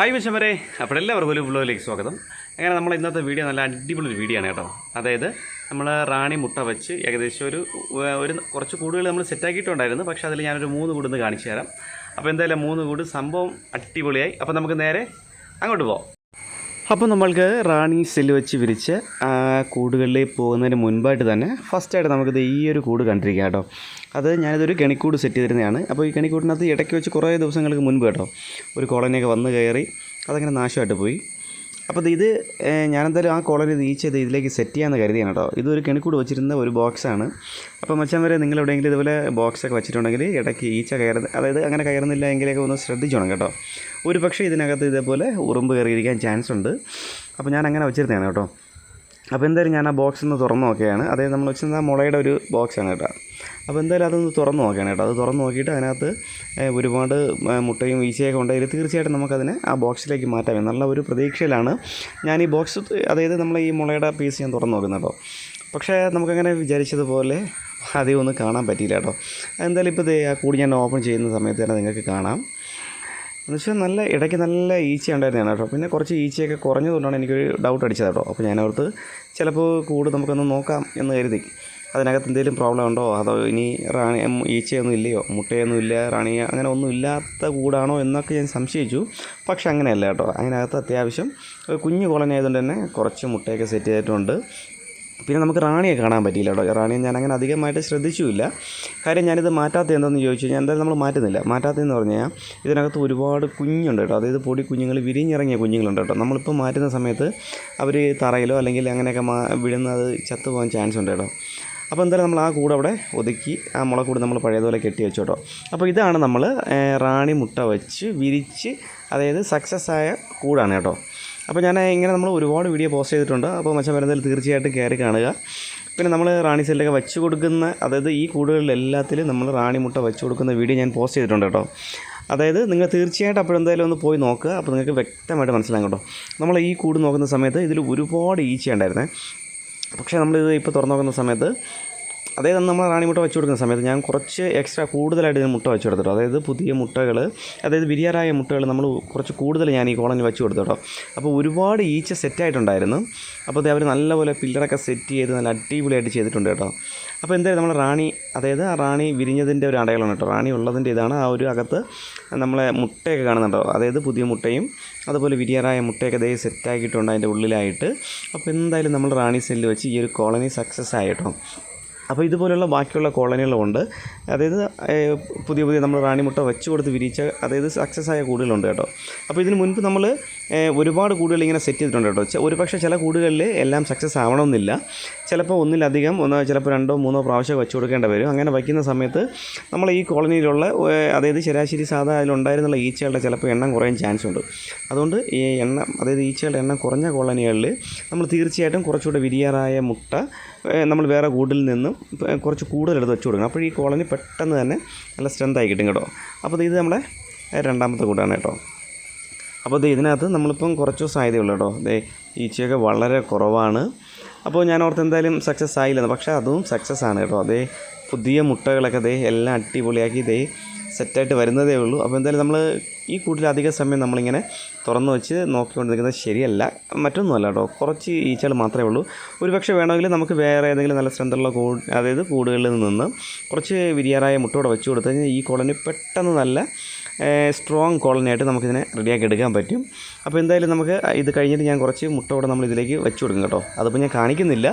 Hi വിഷമരെ. അപ്പോൾ എല്ലാവർക്കും ഒരു വ്ലോഗിലേക്ക് സ്വാഗതം. അങ്ങനെ നമ്മൾ ഇന്നത്തെ വീഡിയോ നല്ല അടിപൊളി ഒരു വീഡിയോ ആണ് കേട്ടോ. അതായത് നമ്മൾ റാണി മുട്ട വെച്ച് ഏകദേശം ഒരു ഒരു കുറച്ച് കൂടുകൾ നമ്മൾ സെറ്റാക്കിയിട്ടുണ്ടായിരുന്നു പക്ഷേ അതിൽ ഞാനൊരു മൂന്ന് കൂടുന്ന് കാണിച്ചു തരാം. അപ്പോൾ എന്തായാലും മൂന്ന് കൂട് സംഭവം അടിപൊളിയായി. അപ്പോൾ നമുക്ക് നേരെ അങ്ങോട്ട് പോകാം അപ്പോൾ നമ്മൾക്ക് റാണി സെല്ല് വെച്ച് വിരിച്ച് കൂടുകളിലേക്ക് പോകുന്നതിന് മുൻപായിട്ട് തന്നെ ഫസ്റ്റായിട്ട് നമുക്കിത് ഈ ഒരു കൂട് കണ്ടിരിക്കാം കേട്ടോ. അത് ഞാനിതൊരു കെണിക്കൂട് സെറ്റ് ചെയ്തിരുന്നതാണ്. അപ്പോൾ ഈ കെണിക്കൂടിനകത്ത് ഇടയ്ക്ക് വെച്ച് കുറേ ദിവസങ്ങൾക്ക് മുൻപ് കേട്ടോ ഒരു കോളനിയൊക്കെ വന്ന് കയറി അതങ്ങനെ നാശമായിട്ട് പോയി. അപ്പോൾ ഇത് ഞാനെന്തായാലും ആ കോളനി നീച്ചത് ഇതിലേക്ക് സെറ്റ് ചെയ്യാമെന്ന് കരുതിയാണ് കേട്ടോ. ഇതൊരു കെണിക്കൂട് വെച്ചിരുന്ന ഒരു ബോക്സാണ്. അപ്പോൾ മച്ചാൻ വരെ നിങ്ങൾ എവിടെയെങ്കിലും ഇതുപോലെ ബോക്സൊക്കെ വെച്ചിട്ടുണ്ടെങ്കിൽ ഇടയ്ക്ക് ഈച്ച കയറുന്ന അതായത് അങ്ങനെ കയറുന്നില്ല എങ്കിലൊക്കെ ഒന്ന് ശ്രദ്ധിച്ചോണം കേട്ടോ. ഒരു പക്ഷേ ഇതിനകത്ത് ഇതേപോലെ ഉറുമ്പ് കയറിയിരിക്കാൻ ചാൻസ് ഉണ്ട്. അപ്പോൾ ഞാൻ അങ്ങനെ വെച്ചിരുന്നതാണ് കേട്ടോ. അപ്പോൾ എന്തായാലും ഞാൻ ആ ബോക്സ് ഒന്ന് തുറന്ന് നോക്കുകയാണ്. അതായത് നമ്മൾ വെച്ചിരുന്ന മുളയുടെ ഒരു ബോക്സാണ് കേട്ടോ. അപ്പോൾ എന്തായാലും അതൊന്ന് തുറന്ന് നോക്കുകയാണ് കേട്ടോ. അത് തുറന്ന് നോക്കിയിട്ട് അതിനകത്ത് ഒരുപാട് മുട്ടയും വീശയൊക്കെ ഉണ്ടെങ്കിൽ തീർച്ചയായിട്ടും നമുക്കതിനെ ആ ബോക്സിലേക്ക് മാറ്റാം എന്നുള്ള ഒരു പ്രതീക്ഷയിലാണ് ഞാൻ ഈ ബോക്സ് അതായത് നമ്മൾ ഈ മുളയുടെ പീസ് ഞാൻ തുറന്ന് നോക്കുന്നത് കേട്ടോ. പക്ഷേ നമുക്കങ്ങനെ വിചാരിച്ചതുപോലെ അധികം ഒന്നും കാണാൻ പറ്റിയില്ല കേട്ടോ. എന്തായാലും ഇപ്പോൾ ആ കൂടി ഞാൻ ഓപ്പൺ ചെയ്യുന്ന സമയത്ത് തന്നെ നിങ്ങൾക്ക് കാണാം. എന്നുവെച്ചാൽ നല്ല ഇടയ്ക്ക് നല്ല ഈച്ച ഉണ്ടായിരുന്നതാണ് കേട്ടോ. പിന്നെ കുറച്ച് ഈച്ചയൊക്കെ കുറഞ്ഞതുകൊണ്ടാണ് എനിക്കൊരു ഡൗട്ട് അടിച്ചത് കേട്ടോ. അപ്പോൾ ഞാനോർത്ത് ചിലപ്പോൾ കൂട് നമുക്കൊന്ന് നോക്കാം എന്ന് കരുതി. അതിനകത്ത് എന്തെങ്കിലും പ്രോബ്ലം ഉണ്ടോ? അതോ ഇനി റാണി ഈച്ചയൊന്നും ഇല്ലയോ? മുട്ടയൊന്നും ഇല്ല റാണി അങ്ങനെ ഒന്നും ഇല്ലാത്ത കൂടാണോ എന്നൊക്കെ ഞാൻ സംശയിച്ചു. പക്ഷെ അങ്ങനെയല്ല കേട്ടോ. അതിനകത്ത് അത്യാവശ്യം കുഞ്ഞു കോളനി ആയതുകൊണ്ട് തന്നെ കുറച്ച് മുട്ടയൊക്കെ സെറ്റ് ചെയ്തിട്ടുണ്ട്. പിന്നെ നമുക്ക് റാണിയെ കാണാൻ പറ്റിയില്ല കേട്ടോ. റാണിയെ ഞാൻ അങ്ങനെ അധികമായിട്ട് ശ്രദ്ധിച്ചുമില്ല. കാര്യം ഞാനിത് മാറ്റാത്ത എന്തെന്ന് ചോദിച്ചു കഴിഞ്ഞാൽ എന്തായാലും നമ്മൾ മാറ്റുന്നില്ല. മാറ്റാത്തതെന്ന് പറഞ്ഞു കഴിഞ്ഞാൽ ഇതിനകത്ത് ഒരുപാട് കുഞ്ഞുണ്ട് കേട്ടോ. അതായത് പൊടി കുഞ്ഞുങ്ങൾ വിരിഞ്ഞിറങ്ങിയ കുഞ്ഞുങ്ങളുണ്ട് കേട്ടോ. നമ്മളിപ്പോൾ മാറ്റുന്ന സമയത്ത് അവർ തറയിലോ അല്ലെങ്കിൽ അങ്ങനെയൊക്കെ മാ വിടുന്നത് ചത്തുപോകാൻ ചാൻസ് ഉണ്ട് കേട്ടോ. അപ്പോൾ എന്തായാലും നമ്മൾ ആ കൂടെ അവിടെ ഒതുക്കി ആ മുളക്കൂട് നമ്മൾ പഴയതുപോലെ കെട്ടി വെച്ചു കേട്ടോ. അപ്പോൾ ഇതാണ് നമ്മൾ റാണി മുട്ട വെച്ച് വിരിച്ച് അതായത് സക്സസ് ആയ കൂടാണ് കേട്ടോ. അപ്പോൾ ഞാൻ ഇങ്ങനെ നമ്മൾ ഒരുപാട് വീഡിയോ പോസ്റ്റ് ചെയ്തിട്ടുണ്ട്. അപ്പോൾ മച്ചാൻ വരുന്നതിൽ തീർച്ചയായിട്ടും കയറി കാണുക. പിന്നെ നമ്മൾ റാണി സെല്ലൊക്കെ വെച്ച് കൊടുക്കുന്ന അതായത് ഈ കൂടുകളിലെല്ലാത്തിലും നമ്മൾ റാണി മുട്ട വെച്ച് കൊടുക്കുന്ന വീഡിയോ ഞാൻ പോസ്റ്റ് ചെയ്തിട്ടുണ്ട് കേട്ടോ. അതായത് നിങ്ങൾ തീർച്ചയായിട്ടും അപ്പോഴെന്തായാലും ഒന്ന് പോയി നോക്കുക. അപ്പോൾ നിങ്ങൾക്ക് വ്യക്തമായിട്ട് മനസ്സിലാകും കേട്ടോ. നമ്മൾ ഈ കൂട് നോക്കുന്ന സമയത്ത് ഇതിൽ ഒരുപാട് ഈച്ച ഉണ്ടായിരുന്നേ പക്ഷേ നമ്മളിത് ഇപ്പോൾ തുറന്നു നോക്കുന്ന സമയത്ത് അതായത് നമ്മൾ റാണി മുട്ട വെച്ച് കൊടുക്കുന്ന സമയത്ത് ഞാൻ കുറച്ച് എക്സ്ട്രാ കൂടുതലായിട്ട് ഇതിന് മുട്ട വെച്ച് കൊടുത്തിട്ടോ അതായത് പുതിയ മുട്ടകൾ അതായത് വിരിയാറായ മുട്ടകൾ നമ്മൾ കുറച്ച് കൂടുതൽ ഞാൻ ഈ കോളനി വെച്ച് കൊടുത്തു കേട്ടോ അപ്പോൾ ഒരുപാട് ഈച്ച സെറ്റായിട്ടുണ്ടായിരുന്നു അപ്പോൾ അവർ നല്ലപോലെ പില്ലറൊക്കെ സെറ്റ് ചെയ്ത് നല്ല അടിപൊളിയായിട്ട് ചെയ്തിട്ടുണ്ട് കേട്ടോ. അപ്പോൾ എന്തായാലും നമ്മൾ റാണി അതായത് ആ റാണി വിരിഞ്ഞതിന്റെ ഒരു അടയാളമാണ് കേട്ടോ. റാണി ഉള്ളതിന്റെ ഇതാണ് ആ ഒരു അകത്ത് നമ്മളെ മുട്ടയൊക്കെ കാണുന്നുണ്ടോ അതായത് പുതിയ മുട്ടയും അതുപോലെ വിരിയാറായ മുട്ടയൊക്കെ ദേ സെറ്റാക്കിയിട്ടുണ്ട് അതിന്റെ ഉള്ളിലായിട്ട്. അപ്പോൾ എന്തായാലും നമ്മൾ റാണി സെല്ല് വെച്ച് ഈ ഒരു കോളനി സക്സസ് ആയിട്ടോ അപ്പോൾ ഇതുപോലുള്ള ബാക്കിയുള്ള കോളനികളുമുണ്ട് അതായത് പുതിയ പുതിയ നമ്മൾ റാണിമുട്ട വെച്ച് കൊടുത്ത് വിരിച്ച അതായത് സക്സസ് ആയ കൂടുകളുണ്ട് കേട്ടോ. അപ്പോൾ ഇതിന് മുൻപ് നമ്മൾ ഒരുപാട് കൂടുകൾ ഇങ്ങനെ സെറ്റ് ചെയ്തിട്ടുണ്ട് കേട്ടോ. ഒരുപക്ഷെ ഒരു പക്ഷേ ചില കൂടുകളിൽ എല്ലാം സക്സസ് ആവണമെന്നില്ല. ചിലപ്പോൾ ഒന്നിലധികം ഒന്ന് ചിലപ്പോൾ രണ്ടോ മൂന്നോ പ്രാവശ്യം വെച്ച് കൊടുക്കേണ്ടി വരും. അങ്ങനെ വയ്ക്കുന്ന സമയത്ത് നമ്മൾ ഈ കോളനിയിലുള്ള അതായത് ശരാശരി സാധാ അതിലുണ്ടായിരുന്നുള്ള ഈച്ചകളുടെ ചിലപ്പോൾ എണ്ണം കുറയാൻ ചാൻസ് ഉണ്ട്. അതുകൊണ്ട് ഈ എണ്ണം അതായത് ഈച്ചകളുടെ എണ്ണം കുറഞ്ഞ കോളനികളിൽ നമ്മൾ തീർച്ചയായിട്ടും കുറച്ചുകൂടെ വിരിയാറായ മുട്ട നമ്മൾ വേറെ കൂടിൽ നിന്നും കുറച്ച് കുറച്ച് കൂടുതലെടുത്ത് വെച്ച് കൊടുക്കണം. അപ്പോൾ ഈ കോളനി പെട്ടെന്ന് തന്നെ നല്ല സ്ട്രെങ്ത് ആയി കിട്ടും കേട്ടോ. അപ്പോൾ ഇത് നമ്മുടെ രണ്ടാമത്തെ കൂടാണ് കേട്ടോ. അപ്പോൾ ഇത് ഇതിനകത്ത് നമ്മളിപ്പം കുറച്ച് സാധ്യതയുള്ളൂ കേട്ടോ. ഈച്ചയൊക്കെ വളരെ കുറവാണ്. അപ്പോൾ ഞാൻ ഓർത്ത് എന്തായാലും സക്സസ് ആയില്ലെന്ന്. പക്ഷേ അതും സക്സസ് ആണ് കേട്ടോ. അതേ പുതിയ മുട്ടകളൊക്കെ ദേ എല്ലാം അടിപൊളിയാക്കി ദേ സെറ്റായിട്ട് വരുന്നതേ ഉള്ളൂ. അപ്പോൾ എന്തായാലും നമ്മൾ ഈ കൂട്ടിൽ അധിക സമയം നമ്മളിങ്ങനെ തുറന്നു വെച്ച് നോക്കിക്കൊണ്ടിരിക്കുന്നത് ശരിയല്ല മറ്റൊന്നുമല്ല കേട്ടോ. കുറച്ച് ഈച്ചകൾ മാത്രമേ ഉള്ളൂ. ഒരു പക്ഷേ വേണമെങ്കിൽ നമുക്ക് വേറെ ഏതെങ്കിലും നല്ല സ്ട്രെങ്തുള്ള കൂട് അതായത് കൂടുകളിൽ നിന്ന് കുറച്ച് വിരിയാറായ മുട്ടയോടെ വെച്ച് കൊടുത്തു കഴിഞ്ഞാൽ ഈ കോളനി പെട്ടെന്ന് നല്ല സ്ട്രോങ് കോളനി ആയിട്ട് നമുക്കിതിനെ റെഡിയാക്കി എടുക്കാൻ പറ്റും. അപ്പോൾ എന്തായാലും നമുക്ക് ഇത് കഴിഞ്ഞിട്ട് ഞാൻ കുറച്ച് മുട്ട കൂടെ നമ്മൾ ഇതിലേക്ക് വെച്ച് കൊടുക്കും കേട്ടോ. അതിപ്പോൾ ഞാൻ കാണിക്കുന്നില്ല.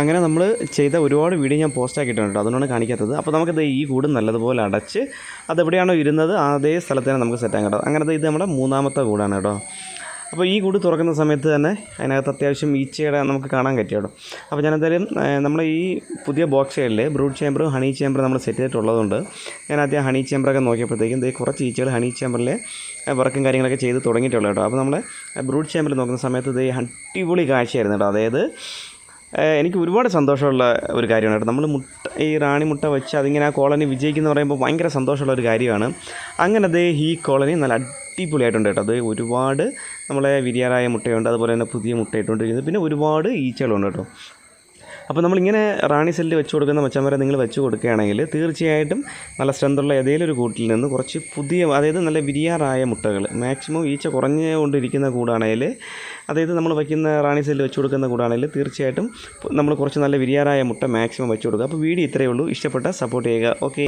അങ്ങനെ നമ്മൾ ചെയ്ത ഒരുപാട് വീഡിയോ ഞാൻ പോസ്റ്റ് ആക്കിയിട്ടുണ്ട് അതുകൊണ്ടാണ് കാണിക്കാത്തത്. അപ്പോൾ നമുക്കത് ഈ കൂട് നല്ലതുപോലെ അടച്ച് അതെവിടെയാണോ ഇരുന്നത് അതേ സ്ഥലത്ത് തന്നെ നമുക്ക് സെറ്റാക്കാം കേട്ടോ. അങ്ങനത്തെ ഇത് നമ്മുടെ മൂന്നാമത്തെ കൂടാണ് കേട്ടോ. അപ്പോൾ ഈ കൂട് തുറക്കുന്ന സമയത്ത് തന്നെ അതിനകത്ത് അത്യാവശ്യം ഈച്ചയുടെ നമുക്ക് കാണാൻ പറ്റും കേട്ടോ അപ്പോൾ ഞാൻ എന്തായാലും നമ്മൾ ഈ പുതിയ ബോക്സുകളിൽ ബ്രൂഡ് ചേമ്പറും ഹണി ചേമ്പറും നമ്മൾ സെറ്റ് ചെയ്തിട്ടുള്ളതുകൊണ്ട് ഞാൻ ആദ്യം ഹണി ചേമ്പറൊക്കെ നോക്കിയപ്പോഴത്തേക്കും ദേ കുറച്ച് ഈച്ചകൾ ഹണി ചേമ്പറിൽ വർക്കും കാര്യങ്ങളൊക്കെ ചെയ്ത് തുടങ്ങിയിട്ടുള്ളൂ കേട്ടോ. അപ്പോൾ നമ്മൾ ബ്രൂഡ് ചേമ്പറിൽ നോക്കുന്ന സമയത്ത് ഇത് അടിപൊളി കാഴ്ചയായിരുന്നു കേട്ടോ. അതായത് എനിക്ക് ഒരുപാട് സന്തോഷമുള്ള ഒരു കാര്യമാണ് കേട്ടോ. നമ്മൾ മുട്ട ഈ റാണി മുട്ട വെച്ച് അതിങ്ങനെ ആ കോളനി വിജയിക്കുന്ന പറയുമ്പോൾ ഭയങ്കര സന്തോഷമുള്ള ഒരു കാര്യമാണ്. അങ്ങനെ അതേ ഈ കോളനി നല്ല അടിപൊളിയായിട്ടുണ്ട് കേട്ടോ. അത് ഒരുപാട് നമ്മളെ വിരിയാറായ മുട്ടയുണ്ട് അതുപോലെ തന്നെ പുതിയ മുട്ട ഇട്ടുകൊണ്ടിരിക്കുന്നത് പിന്നെ ഒരുപാട് ഈച്ചകളുണ്ട് കേട്ടോ. അപ്പോൾ നമ്മളിങ്ങനെ റാണി സെല്ലിൽ വെച്ച് കൊടുക്കുന്ന മച്ചന്മാരെ നിങ്ങൾ വെച്ച് കൊടുക്കുകയാണെങ്കിൽ തീർച്ചയായിട്ടും നല്ല സ്ട്രെങ്തുള്ള ഏതെങ്കിലും ഒരു കൂട്ടിൽ നിന്ന് കുറച്ച് പുതിയ അതായത് നല്ല വിരിയാറായ മുട്ടകൾ മാക്സിമം ഈച്ച കുറഞ്ഞുകൊണ്ടിരിക്കുന്ന കൂടാണെങ്കിൽ അതായത് നമ്മൾ വയ്ക്കുന്ന റാണി സെല്ലിൽ വെച്ച് കൊടുക്കുന്ന കൂടാണെങ്കിൽ തീർച്ചയായിട്ടും നമ്മൾ കുറച്ച് നല്ല വിരിയാറായ മുട്ട മാക്സിമം വെച്ച് കൊടുക്കുക. അപ്പോൾ വീഡിയോ ഇത്രയേ ഉള്ളൂ. ഇഷ്ടപ്പെട്ട സപ്പോർട്ട് ചെയ്യുക. ഓക്കെ